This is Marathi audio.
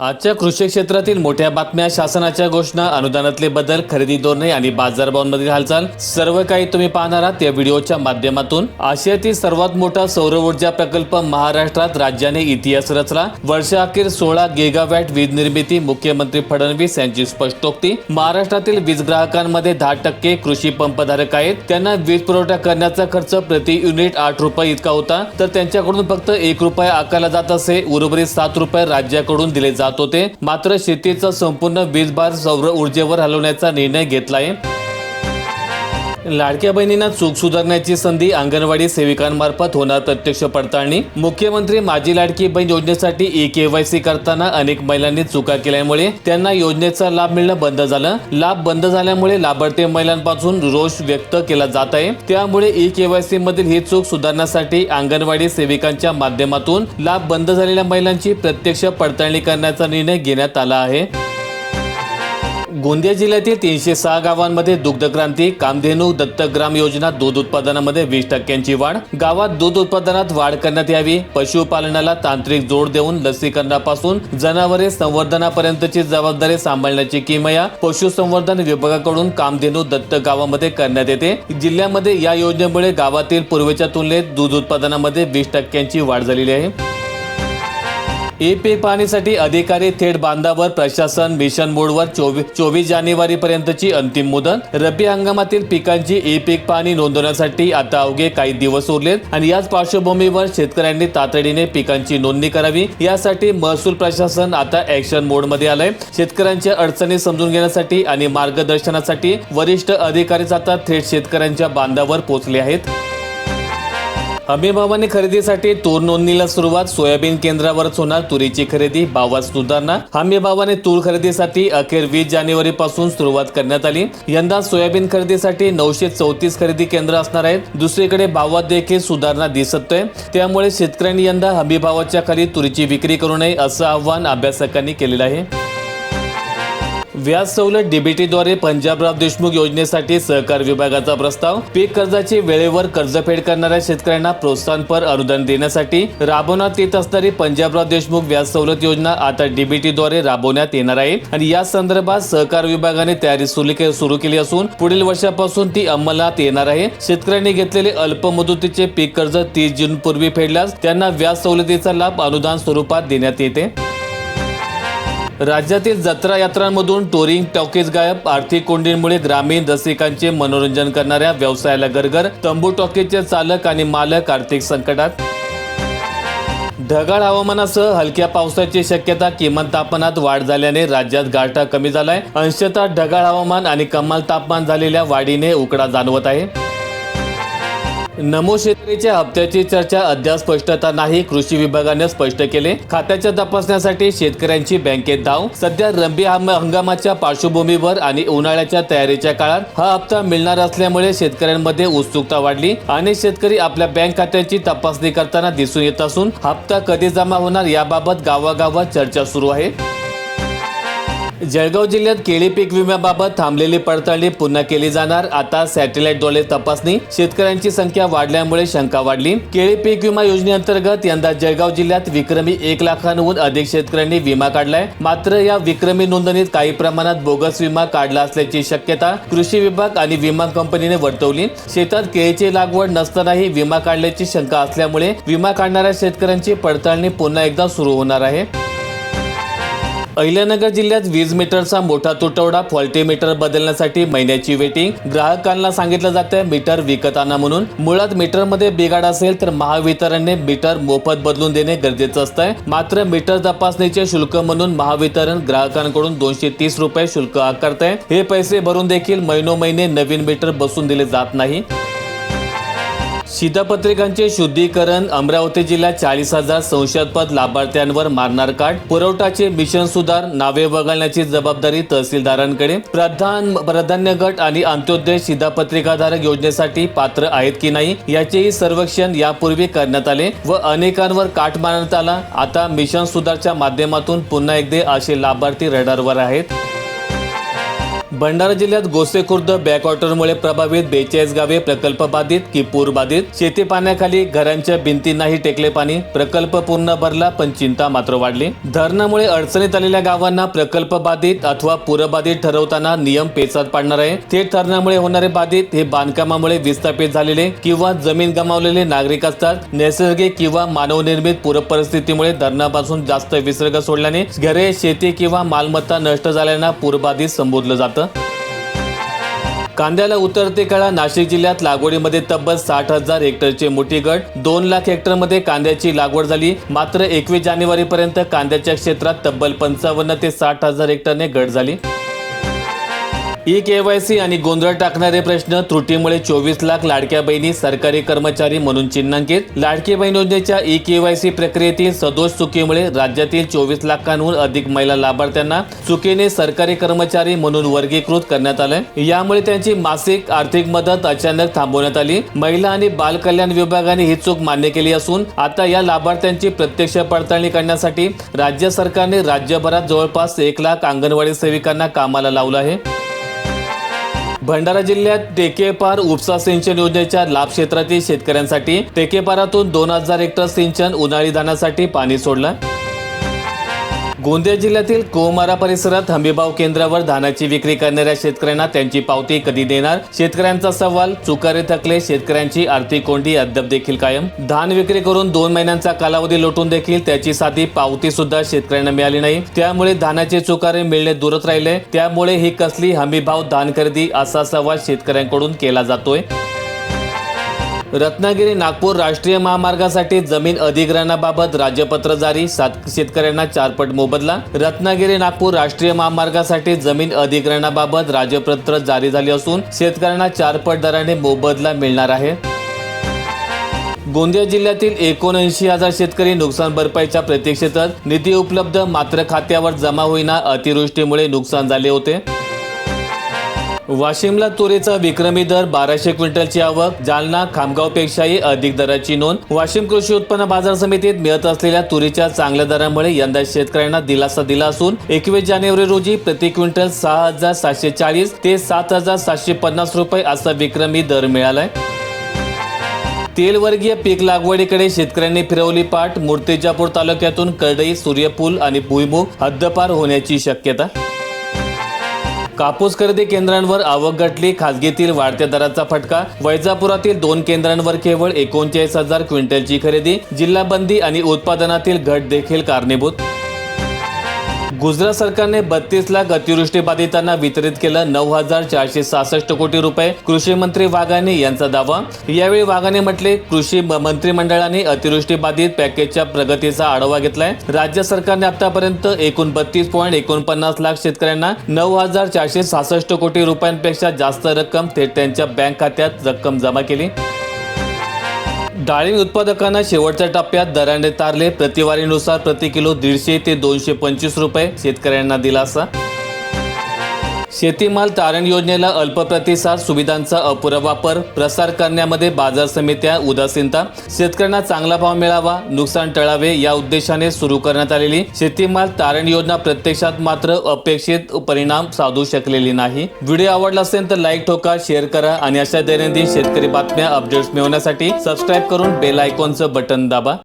आजच्या कृषी क्षेत्रातील मोठ्या बातम्या शासनाच्या घोषणा अनुदानातले बदल खरेदी धोरणे आणि बाजारभावांमधील हालचाल सर्व काही तुम्ही पाहणार आहात या व्हिडिओच्या माध्यमातून. आशियातील सर्वात मोठा सौर ऊर्जा प्रकल्प महाराष्ट्रात राज्याने इतिहास रचला. वर्षाअखेर सोळा गेगावॅट वीज निर्मिती मुख्यमंत्री फडणवीस यांची स्पष्टोक्ती. महाराष्ट्रातील वीज ग्राहकांमध्ये दहा टक्के कृषी पंपधारक आहेत. त्यांना वीज पुरवठा करण्याचा खर्च प्रति युनिट आठ रुपये इतका होता. तर त्यांच्याकडून फक्त एक रुपये आकारला जात असे. उर्वरित सात रुपये राज्याकडून दिले जात होते. मात्र शेतीचा संपूर्ण वीज भार सौर ऊर्जेवर हलवण्याचा निर्णय घेतलाय. लाडक्या बहिणींना चूक सुधारण्याची संधी अंगणवाडी सेविकांमार्फत होणार प्रत्यक्ष पडताळणी. मुख्यमंत्री माझी लाडकी बहीण योजनेसाठी ई केवायसी करताना अनेक महिलांनी चुका केल्यामुळे त्यांना योजनेचा लाभ मिळणं बंद झालं. लाभ बंद झाल्यामुळे लाभार्थी महिलांपासून रोष व्यक्त केला जात आहे. त्यामुळे ई केवायसी मधील ही चूक सुधारण्यासाठी अंगणवाडी सेविकांच्या माध्यमातून लाभ बंद झालेल्या महिलांची प्रत्यक्ष पडताळणी करण्याचा निर्णय घेण्यात आला आहे. गोंदिया जिल्ह्यातील तीनशे सहा गावांमध्ये दुग्धक्रांती कामधेनू दत्तग्राम योजना दूध उत्पादनामध्ये वीस टक्क्यांची वाढ. गावात दूध उत्पादनात वाढ करण्यात यावी. पशुपालनाला तांत्रिक जोड देऊन लसीकरणापासून जनावरे संवर्धनापर्यंतची जबाबदारी सांभाळण्याची किमया पशुसंवर्धन विभागाकडून कामधेनू दत्त गावामध्ये करण्यात येते. जिल्ह्यामध्ये या योजनेमुळे गावातील पूर्वीच्या तुलनेत दूध उत्पादनामध्ये वीस टक्क्यांची वाढ झालेली आहे. ए पीक पाहणीसाठी अधिकारी थेट बांधावर प्रशासन मिशन मोडवर चोवीस चोवीस जानेवारी पर्यंतची अंतिम मुदत. रब्बी हंगामातील पिकांची ए पीक पाहणी नोंदवण्यासाठी आता अवघे काही दिवस उरलेत आणि याच पार्श्वभूमीवर शेतकऱ्यांनी तातडीने पिकांची नोंदणी करावी. यासाठी महसूल प्रशासन आता ऍक्शन मोडमध्ये आलंय. शेतकऱ्यांच्या अडचणी समजून घेण्यासाठी आणि मार्गदर्शनासाठी वरिष्ठ अधिकारीच आता थेट शेतकऱ्यांच्या बांधावर पोहोचले आहेत. हमीभावाने खरेदीसाठी तूर नोंदणीला सुरुवात सोयाबीन केंद्रावरच होणार तुरीची खरेदी भावात सुधारणा हमीभावाने तूर खरेदीसाठी अखेर वीस जानेवारी पासून सुरुवात करण्यात आली. यंदा सोयाबीन खरेदीसाठी नऊशे चौतीस खरेदी केंद्र असणार आहेत. दुसरीकडे भावात देखील सुधारणा दिसतोय. त्यामुळे शेतकऱ्यांनी यंदा हमीभावाच्या खाली तुरीची विक्री करू नये असं आव्हान अभ्यासकांनी केलेलं आहे. व्याज सवलत डीबीटीद्वारे पंजाबराव देशमुख योजनेसाठी सहकार विभागाचा प्रस्ताव. पीक कर्जाची वेळेवर कर्जफेड करणाऱ्या शेतकऱ्यांना प्रोत्साहनपर अनुदान देण्यासाठी राबवण्यात येत असणारी पंजाबराव देशमुख व्याज सवलत योजना आता डीबीटीद्वारे राबवण्यात येणार आहे. आणि या संदर्भात सहकार विभागाने तयारी सुरू सुरू केली असून पुढील वर्षापासून ती अंमलात येणार आहे. शेतकऱ्यांनी घेतलेले अल्प मुदतीचे पीक कर्ज तीस जून पूर्वी फेडल्यास त्यांना व्याज सवलतीचा लाभ अनुदान स्वरूपात देण्यात येते. राज्यातील जत्रा यात्रांमधून टोरिंग टॉकीज गायब आर्थिक कोंडीमुळे ग्रामीण रसिकांचे मनोरंजन करणाऱ्या व्यवसायाला गरगर तंबू टॉकीजचे चालक आणि मालक आर्थिक संकटात. ढगाळ हवामानासह हलक्या पावसाची शक्यता किमान तापमानात वाढ झाल्याने राज्यात गारठा कमी झालाय. अंशतः ढगाळ हवामान आणि कमाल तापमान झालेल्या वाढीने उकडा जाणवत आहे. नमो शेतकरीच्या हप्त्याची चर्चा अद्याप स्पष्टता नाही. कृषी विभागाने स्पष्ट केले. खात्याच्या तपासण्यासाठी शेतकऱ्यांची बँकेत धाव. सध्या रब्बी हंगामाच्या पार्श्वभूमीवर आणि उन्हाळ्याच्या तयारीच्या काळात हा हप्ता मिळणार असल्यामुळे शेतकऱ्यांमध्ये उत्सुकता वाढली अनेक शेतकरी आपल्या बँक खात्याची तपासणी करताना दिसून येत असून हप्ता कधी जमा होणार याबाबत गावागावात चर्चा सुरू आहे. जळगाव जिल्ह्यात केळी पीक विम्याबाबत थांबलेली पडताळणी पुन्हा केली जाणार. आता सॅटेलाइटद्वारे तपासणी. शेतकऱ्यांची संख्या वाढल्यामुळे शंका वाढली. केळी पीक विमा योजनेअंतर्गत यंदा जळगाव जिल्ह्यात विक्रमी एक लाखांहून अधिक शेतकऱ्यांनी विमा काढलाय. मात्र या विक्रमी नोंदणीत काही प्रमाणात बोगस विमा काढला असल्याची शक्यता कृषी विभाग आणि विमा कंपनीने वर्तवली. शेतात केळीची लागवड नसतानाही विमा काढल्याची शंका असल्यामुळे विमा काढणाऱ्या शेतकऱ्यांची पडताळणी पुन्हा एकदा सुरू होणार आहे. अहिल्यानगर जिल्ह्यात वीज मीटरचा मोठा तुटवडा फॉल्टी मीटर बदलण्यासाठी महिन्याची वेटिंग. ग्राहकांना सांगितलं जातं मीटर विकत आणा म्हणून. मुळात मीटरमध्ये बिघाड असेल तर महावितरणने मीटर मोफत बदलून देणे गरजेचं असतंय. मात्र मीटर तपासणीचे शुल्क म्हणून महावितरण ग्राहकांकडून दोनशे तीस रुपये शुल्क आकारतंय. हे पैसे भरून देखील महिनो महिने नवीन मीटर बसून दिले जात नाही. शिधापत्रिकांचे शुद्धीकरण अमरावती जिल्ह्यात चाळीस हजार संशयास्पद लाभार्थ्यांवर मारणार काट. पुरवठाचे मिशन सुधार नावे वगळण्याची जबाबदारी तहसीलदारांकडे. प्रधान प्राधान्य गट आणि अंत्योदय शिधापत्रिकाधारक योजनेसाठी पात्र आहेत की नाही याचेही सर्वेक्षण यापूर्वी करण्यात आले व अनेकांवर काट मारण्यात आला. आता मिशन सुधारच्या माध्यमातून पुन्हा एकदा असे लाभार्थी रडारवर आहेत. भंडारा जिल्ह्यात गोसेखुर्द बॅकवॉटरमुळे प्रभावित बेचाळीस गावे प्रकल्प बाधित की पूर बाधित? शेती पाण्याखाली घरांच्या भिंतींनाही टेकले पाणी. प्रकल्प पूर्ण भरला पण चिंता मात्र वाढली. धरणामुळे अडचणीत आलेल्या गावांना प्रकल्प बाधित अथवा पूरबाधित ठरवताना नियम पेचात पाडणार आहे. थेट धरणामुळे होणारे बाधित हे बांधकामामुळे विस्थापित झालेले किंवा जमीन गमावलेले नागरिक असतात. नैसर्गिक किंवा मानवनिर्मित पूर परिस्थितीमुळे धरणापासून जास्त विसर्ग सोडल्याने घरे शेती किंवा मालमत्ता नष्ट झाल्यानं पूरबाधित संबोधलं जातं. कांद्याला उतरते काळा नाशिक जिल्ह्यात लागवडीमध्ये तब्बल साठ हजार हेक्टरचे मोठी गट दोन लाख हेक्टरमध्ये कांद्याची लागवड झाली. मात्र एकवीस जानेवारी पर्यंत कांद्याच्या क्षेत्रात तब्बल पंचावन्न ते साठ हजार हेक्टरने घट झाली. ई केवायसी आणि गोंधळ टाकणारे प्रश्न त्रुटीमुळे चोवीस लाख लाडक्या बहिणी सरकारी कर्मचारी म्हणून चिन्हांकित. लाडकी बहीण योजनेच्या ई केवायसी प्रक्रियेतील सदोष चुकीमुळे राज्यातील चोवीस लाखांहून अधिक महिला लाभार्थ्यांना चुकीने सरकारी कर्मचारी म्हणून वर्गीकृत करण्यात आलंय. यामुळे त्यांची मासिक आर्थिक मदत अचानक थांबवण्यात आली. महिला आणि बाल कल्याण विभागाने ही चूक मान्य केली असून आता या लाभार्थ्यांची प्रत्यक्ष पडताळणी करण्यासाठी राज्य सरकारने राज्यभरात जवळपास एक लाख अंगणवाडी सेविकांना कामाला लावलं आहे. भंडारा जिल्ह्यात टेकेपार उपसा सिंचन योजनेच्या लाभ क्षेत्रातील शेतकऱ्यांसाठी टेकेपारातून दोन हजार हेक्टर सिंचन उन्हाळी धानासाठी पाणी सोडलं. गोंदिया जिल्ह्यातील कोमारा परिसरात हमीभाव केंद्रावर धानाची विक्री करणाऱ्या शेतकऱ्यांना त्यांची पावती कधी देणार? शेतकऱ्यांचा सवाल चुकारे थकले शेतकऱ्यांची आर्थिक कोंडी अद्याप देखील कायम. धान विक्री करून दोन महिन्यांचा कालावधी लोटून देखील त्याची साधी पावती सुद्धा शेतकऱ्यांना मिळाली नाही. त्यामुळे धानाचे चुकारे मिळणे दूरच राहिले. त्यामुळे ही कसली हमीभाव धान खरेदी असा सवाल शेतकऱ्यांकडून केला जातोय. रत्नागिरी नागपूर राष्ट्रीय महामार्गासाठी जमीन अधिग्रहणाबाबत राजपत्र जारी. सात शेतकऱ्यांना चारपट मोबदला. रत्नागिरी नागपूर राष्ट्रीय महामार्गासाठी जमीन अधिग्रहणाबाबत राजपत्र जारी झाले असून शेतकऱ्यांना चारपट दराने मोबदला मिळणार आहे. गोंदिया जिल्ह्यातील एकोणऐंशी हजार शेतकरी नुकसान भरपाईच्या प्रतीक्षेतच निधी उपलब्ध मात्र खात्यावर जमा होईना अतिवृष्टीमुळे नुकसान झाले होते. वाशिमला तुरीचा विक्रमी दर बाराशे क्विंटलची आवक जालना खामगावपेक्षाही अधिक दराची नोंद. वाशिम कृषी उत्पन्न बाजार समितीत मिळत असलेल्या तुरीच्या चांगल्या दरामुळे यंदा शेतकऱ्यांना दिलासा दिला असून एकवीस जानेवारी रोजी प्रति क्विंटल सहा हजार सातशे चाळीस ते सात हजार सातशे पन्नास रुपये असा विक्रमी दर मिळालाय. तेलवर्गीय पीक लागवडीकडे शेतकऱ्यांनी फिरवली पाठ मूर्तिजापूर तालुक्यातून करडई सूर्यफूल आणि भुईमुग हद्दपार होण्याची शक्यता कापूस खरेदी केंद्रांवर आवक घटली खाजगीतील वाढत्या दराचा फटका. वैजापुरातील दोन केंद्रांवर केवळ एकोणचाळीस हजार क्विंटलची खरेदी. जिल्हा बंदी आणि उत्पादनातील घट देखील कारणीभूत. गुजरात सरकारने बत्तीस लाख अतिवृष्टी बाधितांना वितरित केलं नऊ हजार चारशे सहासष्ट कोटी रुपये. कृषी मंत्री वाघाणी यांचा दावा. यावेळी वाघाणी म्हटले कृषी मंत्रिमंडळाने अतिवृष्टी बाधित पॅकेजच्या प्रगतीचा आढावा घेतलाय. राज्य सरकारने आतापर्यंत एकूण बत्तीस पॉईंट एकोणपन्नास लाख शेतकऱ्यांना नऊ हजार चारशे सहासष्ट कोटी रुपयांपेक्षा जास्त रक्कम थेट त्यांच्या बँक खात्यात रक्कम जमा केली. डाळिंब उत्पादकांना शेवटच्या टप्प्यात दराने तारले. प्रतिवारीनुसार प्रति किलो दीडशे ते दोनशे पंचवीस रुपये. शेतकऱ्यांना दिलासा. शेतीमाल तारण योजनेला अल्प प्रतिसाद सुविधांचा अपुरा वापर प्रसार करण्यामध्ये बाजार समित्या उदासीनता. शेतकऱ्यांना चांगला भाव मिळावा नुकसान टळावे या उद्देशाने सुरू करण्यात आलेली शेतीमाल तारण योजना प्रत्यक्षात मात्र अपेक्षित परिणाम साधू शकलेली नाही. व्हिडिओ आवडला असेल तर लाईक ठोका शेअर करा आणि अशा दैनंदिन शेतकरी बातम्या अपडेट्स मिळवण्यासाठी सबस्क्राईब करून बेल आयकॉनचं बटन दाबा.